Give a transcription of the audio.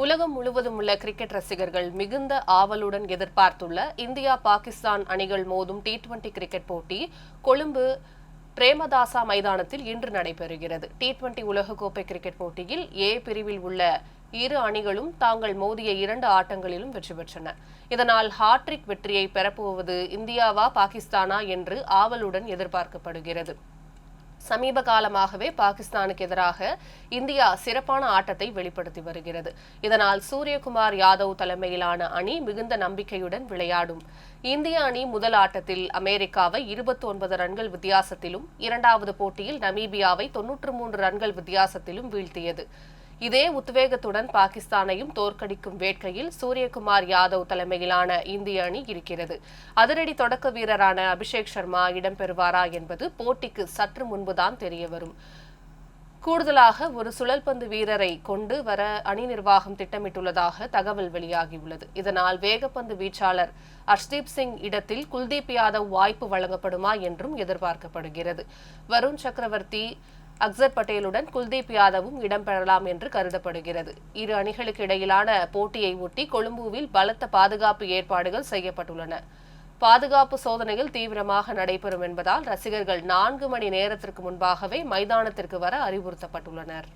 உலகம் முழுவதும் உள்ள கிரிக்கெட் ரசிகர்கள் மிகுந்த ஆவலுடன் எதிர்பார்த்துள்ள இந்தியா பாகிஸ்தான் அணிகள் மோதும் டி டுவெண்டி கிரிக்கெட் போட்டி கொழும்பு பிரேமதாசா மைதானத்தில் இன்று நடைபெறுகிறது. டி டுவெண்டி உலகக்கோப்பை கிரிக்கெட் போட்டியில் ஏ பிரிவில் உள்ள இரு அணிகளும் தாங்கள் மோதிய இரண்டு ஆட்டங்களிலும் வெற்றி பெற்றன. இதனால் ஹாட்ரிக் வெற்றியை பெறப்போவது இந்தியாவா பாகிஸ்தானா என்று ஆவலுடன் எதிர்பார்க்கப்படுகிறது. சமீப காலமாகவே பாகிஸ்தானுக்கு எதிராக இந்தியா சிறப்பான ஆட்டத்தை வெளிப்படுத்தி வருகிறது. இதனால் சூரியகுமார் யாதவ் தலைமையிலான அணி மிகுந்த நம்பிக்கையுடன் விளையாடும். இந்திய அணி முதல் ஆட்டத்தில் அமெரிக்காவை இருபத்தி ஒன்பது ரன்கள் வித்தியாசத்திலும் இரண்டாவது போட்டியில் நமீபியாவை தொன்னூற்று மூன்று ரன்கள் வித்தியாசத்திலும் வீழ்த்தியது. இதே உத்வேகத்துடன் பாகிஸ்தானையும் தோற்கடிக்கும் வேட்கையில் சூரியகுமார் யாதவ் தலைமையிலான இந்திய அணி இருக்கிறது. அதிரடி தொடக்க வீரரான அபிஷேக் சர்மா இடம்பெறுவாரா என்பது போட்டிக்கு சற்று முன்புதான் தெரியவரும். கூடுதலாக ஒரு சுழல்பந்து வீரரை கொண்டு வர அணி நிர்வாகம் திட்டமிட்டுள்ளதாக தகவல் வெளியாகியுள்ளது. இதனால் வேகப்பந்து வீச்சாளர் அர்ஷ்தீப் சிங் இடத்தில் குல்தீப் யாதவ் வாய்ப்பு வழங்கப்படுமா என்றும் எதிர்பார்க்கப்படுகிறது. வருண் சக்கரவர்த்தி அக்சர் பட்டேலுடன் குல்தீப் யாதவும் இடம்பெறலாம் என்று கருதப்படுகிறது. இரு அணிகளுக்கு இடையிலான போட்டியை ஒட்டி கொழும்புவில் பலத்த பாதுகாப்பு ஏற்பாடுகள் செய்யப்பட்டுள்ளன. பாதுகாப்பு சோதனைகள் தீவிரமாக நடைபெறும் என்பதால் ரசிகர்கள் நான்கு மணி நேரத்திற்கு முன்பாகவே மைதானத்திற்கு வர அறிவுறுத்தப்பட்டுள்ளனர்.